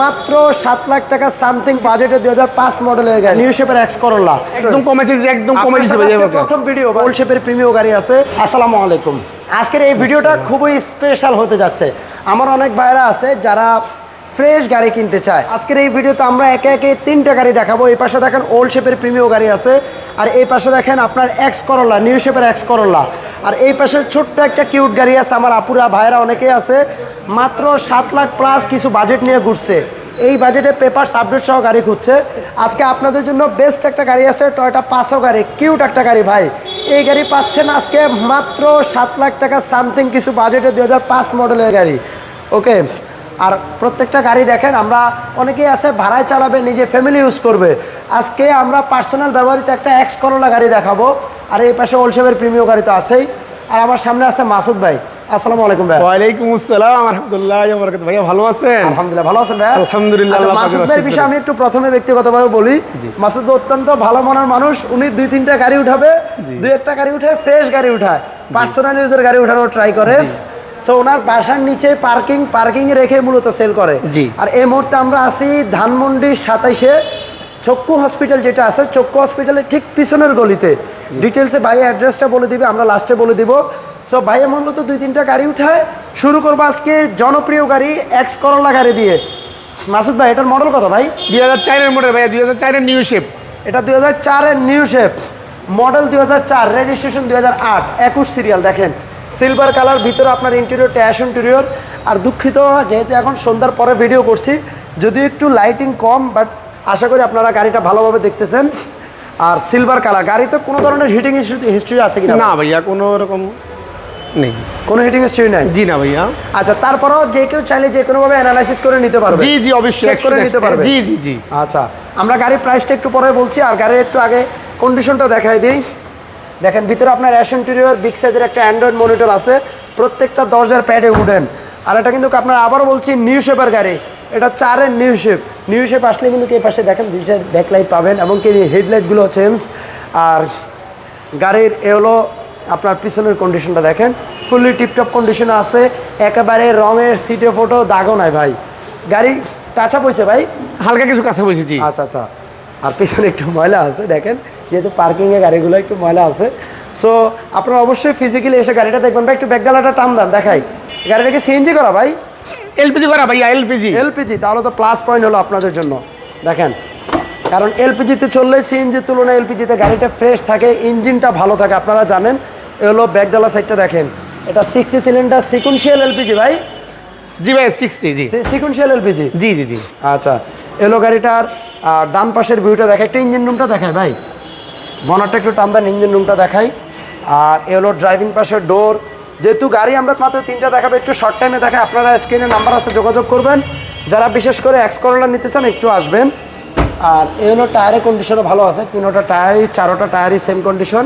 মাত্র সাত লাখ টাকা সামথিং বাজেটে দুই হাজার পাঁচ মডেলের গাড়ি। নিউ শেপের এক্স করোলা একদম কমেছে একদম কমে। প্রথম ভিডিও ওল্ড শেপের প্রিমিয় গাড়ি আছে। আসসালামু আলাইকুম। আজকের এই ভিডিওটা খুবই স্পেশাল হতে যাচ্ছে। আমার অনেক ভাইরা আছে যারা ফ্রেশ গাড়ি কিনতে চায়। আজকের এই ভিডিওতে আমরা একে একে তিনটা গাড়ি দেখাবো। এই পাশে দেখেন ওল্ড শেপের প্রিমিয় গাড়ি আছে। আর এই পাশে দেখেন আপনার এক্স করোলা নিউ শেপের এক্স করোলা আর এই পাশে ছোট্ট একটা কিউট গাড়ি আছে, আমার আপুরা ভাইরা অনেকেই আছে। মাত্র সাত লাখ প্লাস কিছু বাজেট নিয়ে ঘুরছে। এই বাজেটে পেপার আপডেট সহ গাড়ি খুঁজছে। আজকে আপনাদের জন্য বেস্ট একটা গাড়ি আছে টয়টা পাঁচও গাড়ি। কিউট একটা গাড়ি ভাই। এই গাড়ি পাচ্ছেন আজকে মাত্র সাত লাখ টাকা সামথিং কিছু বাজেটে দু হাজার পাঁচ মডেলের গাড়ি। ওকে আর প্রত্যেকটা গাড়ি দেখেন, আমরা অনেকেই আছে, ভাড়ায় চালাবে, নিজে ফ্যামিলি ইউজ করবে। আজকে আমরা পার্সোনাল ব্যবহৃত একটা এক্স করোলা গাড়ি দেখাবো। আর এই পাশে ওলসেবের প্রিমিয় গাড়ি তো আছেই। আর আমার সামনে আছে মাসুদ ভাই। আসসালামু আলাইকুম ভাই। ওয়ালাইকুম আসসালাম ভালো আছেন? আলহামদুলিল্লাহ ভালো আছেন ভাই। আলহামদুলিল্লাহ, আচ্ছা, মাসুদ ভাইয়ের বিষয়ে আমি একটু প্রথমে ব্যক্তিগতভাবে বলি। মাসুদ ভাই অত্যন্ত ভালো মনের মানুষ উনি দুই তিনটা গাড়ি উঠাবে। দুই একটা গাড়ি উঠে ফ্রেশ গাড়ি উঠায়। পার্সোনাল ইউজের গাড়ি উঠানোর ট্রাই করে। সো ওনার বাসার নিচে পার্কিং পার্কিং রেখে মূলত সেল করে। আর এই মুহূর্তে আমরা আছি ধানমন্ডি সাতাইশে চক্ষু হসপিটাল যেটা আছে চক্ষু হসপিটালের ঠিক পিছনের গলিতে। ডিটেলসে ভাই অ্যাড্রেসটা বলে দিবে আমরা লাস্টে বলে দিব। সো ভাইয়া মূলত দুই তিনটা গাড়ি উঠায়। শুরু করব আজকে জনপ্রিয় গাড়ি এক্স করোলা গাড়ি দিয়ে। মাসুদ ভাই এটার মডেল কত ভাই? দুই হাজার চারের মডেল ভাইয়া দুই হাজার চারের নিউ শেপ এটা দুই হাজার চারের নিউ শেপ মডেল দুই হাজার চার রেজিস্ট্রেশন দুই হাজার আট। একুশ সিরিয়াল দেখেন। সিলভার কালার ভিতরে আপনার ইন্টেরিয়র ট্যাশ ইন্টেরিয়র আর দুঃখিত যেহেতু এখন সন্ধ্যার পরে ভিডিও করছি যদিও একটু লাইটিং কম বাট আশা করি আপনারা গাড়িটা ভালোভাবে দেখতেছেন। আর সিলভার কালার গাড়িতে কোনো ধরনের হিটিং হিস্ট্রি আছে কিনা? না ভাইয়া কোনো রকম নেই। কোনো হিটিং হিস্ট্রি নাই? জি না ভাইয়া। আচ্ছা তারপরেও যে কেউ চাইলে যে কোনোভাবে অ্যানালাইসিস করে নিতে পারবে। জি জি অবশ্যই চেক করে নিতে পারবে। জি জি জি। আচ্ছা আমরা গাড়ির প্রাইসটা একটু পরে বলছি আর গাড়ির একটু আগে কন্ডিশনটা দেখাই দিই। দেখেন ভিতরে আপনার অ্যাশ ইন্টেরিয়র বিগ সাইজের একটা অ্যান্ড্রয়েড মনিটর আছে। প্রত্যেকটা দরজার প্যাডে উঠেন আর এটা কিন্তু আপনার আবারও বলছি নিউ শেপের গাড়ি। এটা চারের নিউ শেপ নিউ শেপ আসলে কিন্তু এই পাশে দেখেন দুইটা ব্যাকলাইট পাবেন এবং এমনকি হেডলাইটগুলো চেঞ্জ আর গাড়ির এ হলো আপনার পিছনের কন্ডিশনটা দেখেন। ফুললি টিপটপ কন্ডিশনে আছে একেবারে রঙের সিটে ফোটো দাগও নাই ভাই। গাড়ি টাচা পয়সা ভাই? হালকা কিছু কাছে বসেছি আচ্ছা আচ্ছা। আর পিছনে একটু ময়লা আছে দেখেন। যেহেতু পার্কিংয়ে গাড়িগুলো একটু ময়লা আছে। সো আপনারা অবশ্যই ফিজিক্যালি এসে গাড়িটা দেখবেন। ভাই একটু ব্যাকগালাটা টান দেন দেখাই। গাড়িটাকে সিএনজি করা ভাই। এলপিজি করা ভাইয়া এলপিজি। এলপিজি তাহলে তো প্লাস পয়েন্ট হলো আপনাদের জন্য। দেখেন কারণ এলপিজিতে চললে সিএনজির তুলনায় এলপিজিতে গাড়িটা ফ্রেশ থাকে ইঞ্জিনটা ভালো থাকে আপনারা জানেন। এ হলো ব্যাকডালা সাইডটা দেখেন। এটা সিক্সটি সিলিন্ডার সিকুয়েন্সিয়াল এলপিজি ভাই। জি ভাই সিক্সটি জি। Sequential LPG? জি জি জি। আচ্ছা এলো গাড়িটার ডান পাশের ভিউটা দেখায় একটা ইঞ্জিন রুমটা দেখায় ভাই। বনারটা একটু টান দেন ইঞ্জিন রুমটা দেখাই। আর এ হলো ড্রাইভিং পাশের ডোর যেহেতু গাড়ি আমরা মাত্র তিনটা দেখাবো একটু শর্ট টাইমে দেখায় আপনারা স্ক্রিনে নাম্বার আছে যোগাযোগ করবেন। যারা বিশেষ করে এক্স করোলা নিতে চান একটু আসবেন। আর এ হলো টায়ারের কন্ডিশনও ভালো আছে। তিনোটা টায়ারই চারোটা টায়ারই সেম কন্ডিশন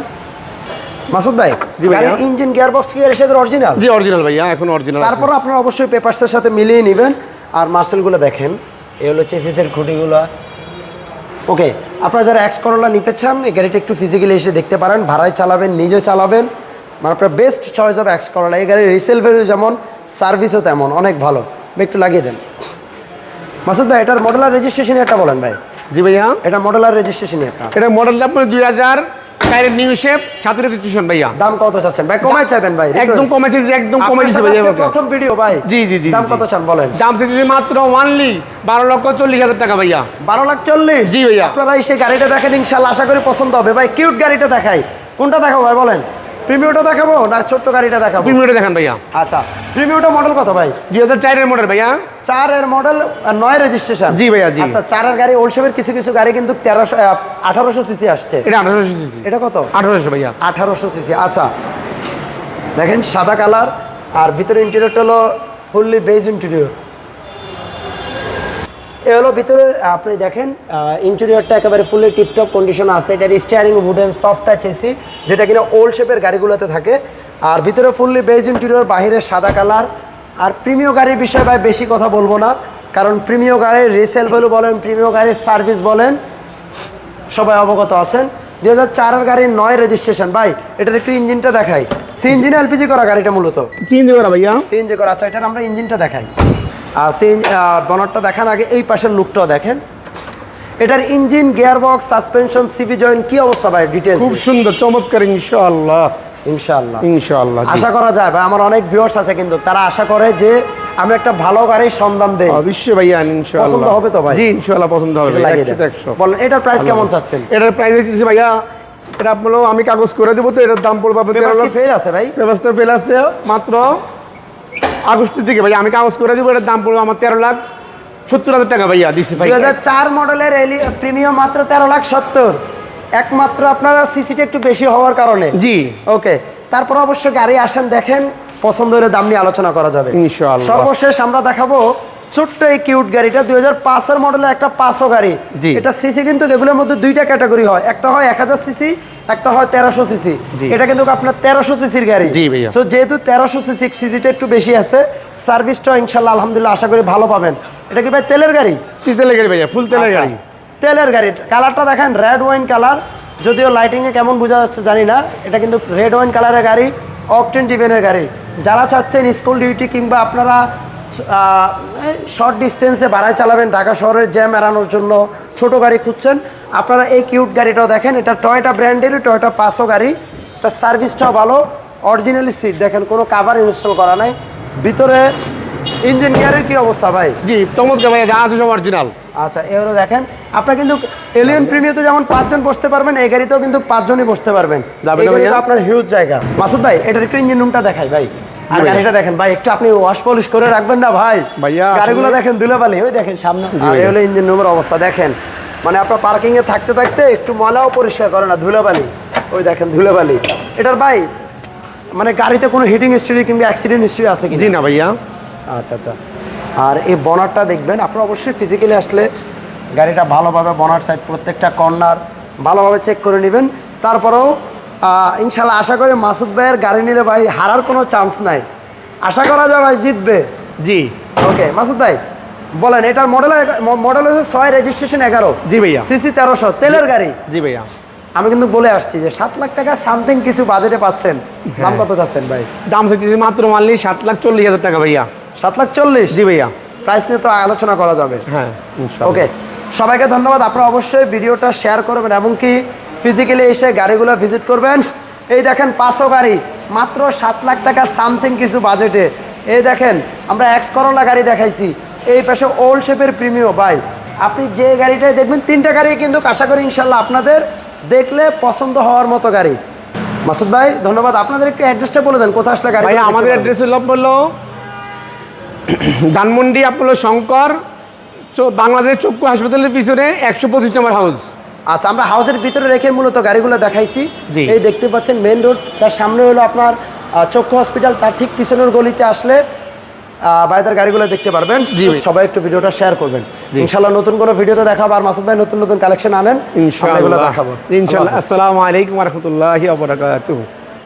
মাসুদ ভাই। গাড়ির ইঞ্জিন গিয়ার বক্স কি এর সাথে অরিজিনাল জি অরিজিনাল ভাইয়া এখন অরিজিনাল তারপর আপনারা অবশ্যই পেপারসের সাথে মিলিয়ে নেবেন। আর মার্সেলগুলো দেখেন। এই হলো চেসিসের খুঁটিগুলো। ওকে আপনারা যারা এক্স করোলা নিতে চান এই গাড়িটা একটু ফিজিক্যালি এসে দেখতে পারেন। ভাড়ায় চালাবেন নিজে চালাবেন। মানে আপনার best choice of X corolla এই গাড়ির রিসেল ভ্যালু যেমন সার্ভিসও তেমন অনেক ভালো। একটু লাগিয়ে দেন। মাসুদ ভাই এটার মডেলার রেজিস্ট্রেশন একটা বলেন ভাই। জি ভাইয়া। এটা মডেলার রেজিস্ট্রেশন একটা। এটা মডেলটা আপনার দুই হাজার চারের নিউ শেপ সাথে রেজিস্ট্রেশন ভাইয়া। দাম কত চাচ্ছেন? ভাই কমাই চাইবেন ভাই একদম কমেছে একদম কমে দিছে ভাইয়া প্রথম ভিডিও ভাই। জি জি জি দাম কত চান বলেন? দাম চেয়েছি মাত্র ওয়ানলি বারো লক্ষ চল্লিশ হাজার টাকা ভাইয়া। বারো লাখ চল্লিশ? জি ভাইয়া। আপনারা এসে গাড়িটা দেখেন ইনশাল্লাহ আশা করি পছন্দ হবে। ভাই কিউট গাড়িটা দেখাই। কোনটা দেখাবো ভাই বলেন? প্রিমিওটা দেখাবো না ছোট্ট গাড়িটা দেখাবো? প্রিমিয়ারে দেখান ভাইয়া। আচ্ছা প্রিমিওটা মডেল কত ভাই? দুই হাজার চারের মডেল ভাইয়া। চার এর মডেল নয় রেজিস্ট্রেশন জি ভাইয়া, জি। আচ্ছা চারের গাড়ি ওলসেভের কিছু কিছু গাড়ি কিন্তু তেরোশো আঠারোশো সিসি আসছে। এটা আঠারোশো সিসি এটা কত? আঠারোশো ভাইয়া। আঠারোশো সিসি আচ্ছা। দেখেন সাদা কালার আর ভিতরে ইন্টেরিয়রটা হলো ফুললি বেজ ইন্টেরিয়র এ হলো ভিতরে আপনি দেখেন ইন্টেরিয়রটা একেবারে ফুললি টিপটপ কন্ডিশন আছে। এটার steering wooden soft touch AC যেটা কিনা ওল্ড শেপের গাড়িগুলোতে থাকে। আর ভিতরে ফুললি বেজ ইন্টেরিয়র বাহিরে সাদা কালার আর প্রিমিয় গাড়ির বিষয়ে ভাই বেশি কথা বলব না কারণ প্রিমিয় গাড়ির রিসেল ভ্যালু বলেন প্রিমিয় গাড়ির সার্ভিস বলেন সবাই অবগত আছেন। দুই হাজার চারের গাড়ির নয় রেজিস্ট্রেশন ভাই এটার একটু ইঞ্জিনটা দেখাই। সি ইঞ্জিনে এলপিজি করা গাড়িটা মূলত? চিন্তা করা ভাইয়া। সিএনজি করা আচ্ছা এটার আমরা ইঞ্জিনটা দেখাই। আর বনারটা দেখান আগে এই পাশের লুকটাও দেখেন। এটার engine gear box suspension CV joint কি অবস্থা ভাই ডিটেলস খুব সুন্দর চমৎকার ইনশাআল্লাহ। ইনশাআল্লাহ। ইনশাআল্লাহ আশা করা যায় ভাই আমার অনেক ভিউয়ার্স আছে কিন্তু তারা আশা করে যে আমি একটা ভালো গাড়ির সন্ধান দেই। অবশ্যই ভাইয়া ইনশাআল্লাহ। পছন্দ হবে তো ভাই? জি ইনশাআল্লাহ পছন্দ হবে। এটা লাগিয়ে একশো দেন। একশো। বলেন এটার প্রাইস কেমন চাচ্ছেন? এটার প্রাইস দিতেছি ভাইয়া এটা আপনার আমি কাগজ করে দেবো তো এটার দাম পড়বে লাখ ফেল আছে ভাই? ফেল আছে মাত্র আগস্টের দিকে ভাই আমি কাগজ করে দেবো এটার দাম পড়বে আমার তেরো লাখ। সত্তর হাজার টাকা ভাইয়া দিচ্ছি ভাই হাজার চার মডেলের প্রিমিয়াম মাত্র তেরো লাখ সত্তর। একমাত্র আপনার সিসিটি একটু বেশি হওয়ার কারণে। জি। ওকে তারপর অবশ্য গাড়ি আসেন দেখেন পছন্দ হলে দাম নিয়ে আলোচনা করা যাবে। সর্বশেষ আমরা দেখাবো ছোট্ট এই কিউট গাড়িটা দুই হাজার পাঁচের মডেলের একটা পাঁচশো গাড়ি। এটা সিসি কিন্তু এগুলোর মধ্যে দুইটা ক্যাটাগরি হয়। একটা হয় এক হাজার সিসি একটা হয় তেরোশো সিসি। এটা কিন্তু আপনার তেরোশো সিসির গাড়ি। সো যেহেতু তেরোশো সিসি সিসিটা একটু বেশি আছে সার্ভিসটা ইনশাল্লাহ আলহামদুলিল্লাহ আশা করি ভালো পাবেন। এটা কি ভাই তেলের গাড়ি? তেলের গাড়ি ভাইয়া ফুল তেলের আচ্ছা, গাড়ি। তেলের গাড়ি। কালারটা দেখেন রেড ওয়াইন কালার যদিও লাইটিংয়ে কেমন বোঝা যাচ্ছে জানি না। এটা কিন্তু রেড ওয়াইন কালারের গাড়ি অকটেন ডিভেনের গাড়ি। যারা চাচ্ছেন স্কুল ডিউটি কিংবা আপনারা শর্ট ডিস্টেন্সে বাড়ায় চালাবেন ঢাকা শহরের জ্যাম এড়ানোর জন্য ছোট গাড়ি খুঁজছেন। আপনারা এই কিউট গাড়িটাও দেখেন এটা টয়টা ব্র্যান্ডেরই টয়টা পাঁচশো গাড়ি। এটা সার্ভিসটাও ভালো অরিজিনালি সিট দেখেন কোনো কাভার ইনস্টল করা নাই। ভিতরে ইঞ্জিন গিয়ারের কি অবস্থা ভাই? জি চমৎকার ভাইয়া যা আছে সব অরিজিনাল আচ্ছা এবারে দেখেন আপনার কিন্তু এলিয়ন প্রিমিয়াতে যেমন পাঁচজন বসতে পারবেন এই গাড়িতেও কিন্তু পাঁচজনই বসতে পারবেন? আপনার হিউজ জায়গা। মাসুদ ভাই এটার একটু ইঞ্জিন রুমটা দেখাই ভাই। আর গাড়িটা দেখেন ভাই একটু আপনি ওয়াশ পলিশ করে রাখবেন না ভাই? ভাইয়া, গাড়িগুলো দেখেন ধুলাবালি ওই দেখেন সামনে। আর হলো ইঞ্জিন রুমের অবস্থা দেখেন। মানে আপনার পার্কিং এ থাকতে থাকতে একটু ময়লাও পরিষ্কার করে না ধুলাবালি। ওই দেখেন ধুলাবালি। এটার ভাই মানে গাড়িতে কোনো হিটিং হিস্ট্রি কিংবা অ্যাক্সিডেন্ট হিস্ট্রি আছে কি জি না ভাইয়া। আচ্ছা আচ্ছা। আর এই বনারটা দেখবেন আপনারা অবশ্যই ফিজিক্যালি আসলে গাড়িটা ভালোভাবে বনার সাইড প্রত্যেকটা কর্নার ভালোভাবে চেক করে নেবেন। তারপরেও ইনশাল্লাহ আশা করি মাসুদ ভাইয়ের গাড়ি নিলে ভাই হারার কোনো চান্স নাই। আশা করা যায় ভাই জিতবে। জি। ওকে মাসুদ ভাই বলেন এটার মডেল মডেল হচ্ছে ছয় রেজিস্ট্রেশন এগারো। জি ভাইয়া। সিসি তেরোশো তেলের গাড়ি। জি ভাইয়া। আমি কিন্তু বলে আসছি যে সাত লাখ টাকা সামথিং কিছু বাজেটে পাচ্ছেন। দাম কত যাচ্ছেন ভাই? দাম চাইতেছি মাত্র মানলি সাত লাখ চল্লিশ হাজার টাকা ভাইয়া। সাত লাখ চল্লিশ? জি ভাইয়া। প্রাইস নিয়ে তো আলোচনা করা যাবে। হ্যাঁ ওকে সবাইকে ধন্যবাদ। আপনারা অবশ্যই ভিডিওটা শেয়ার করবেন এমনকি ফিজিক্যালি এসে গাড়িগুলো ভিজিট করবেন। এই দেখেন পাঁচশো গাড়ি মাত্র সাত লাখ টাকা সামথিং কিছু বাজেটে এই দেখেন আমরা এক্স করোলা গাড়ি দেখাইছি। এই পাশে ওল্ড শেপের প্রিমিও ভাই। আপনি যে গাড়িটাই দেখবেন তিনটা গাড়ি কিন্তু আশা করি ইনশাল্লাহ আপনাদের দেখলে পছন্দ হওয়ার মতো গাড়ি। মাসুদ ভাই ধন্যবাদ। আপনাদের একটু অ্যাড্রেসটা বলে দেন কোথায় আসলে গাড়ি আমাদের অ্যাড্রেস হলো হলো ধানমন্ডি আপলো শঙ্কর বাংলাদেশ চক্ষু হাসপাতালের পিছনে একশো পঁচিশ নম্বর হাউস আচ্ছা আমরা হাউসের ভিতরে রেখে মূলত গাড়িগুলো দেখাইছি। এই দেখতে পাচ্ছেন মেন রোড তার সামনে হলো আপনার চক্ষু হসপিটাল তার ঠিক পিছনের গলিতে আসলে বাইদার গাড়িগুলো দেখতে পারবেন। জি। সবাই একটু ভিডিওটা শেয়ার করবেন। ইনশাল্লাহ নতুন কোনো ভিডিওতে দেখাবো আর মাসুদ ভাই নতুন নতুন কালেকশন আনেন ইনশাল্লাহ দেখাবো। ইনশাল্লাহ আসসালামু আলাইকুম রহমতুল্লাহি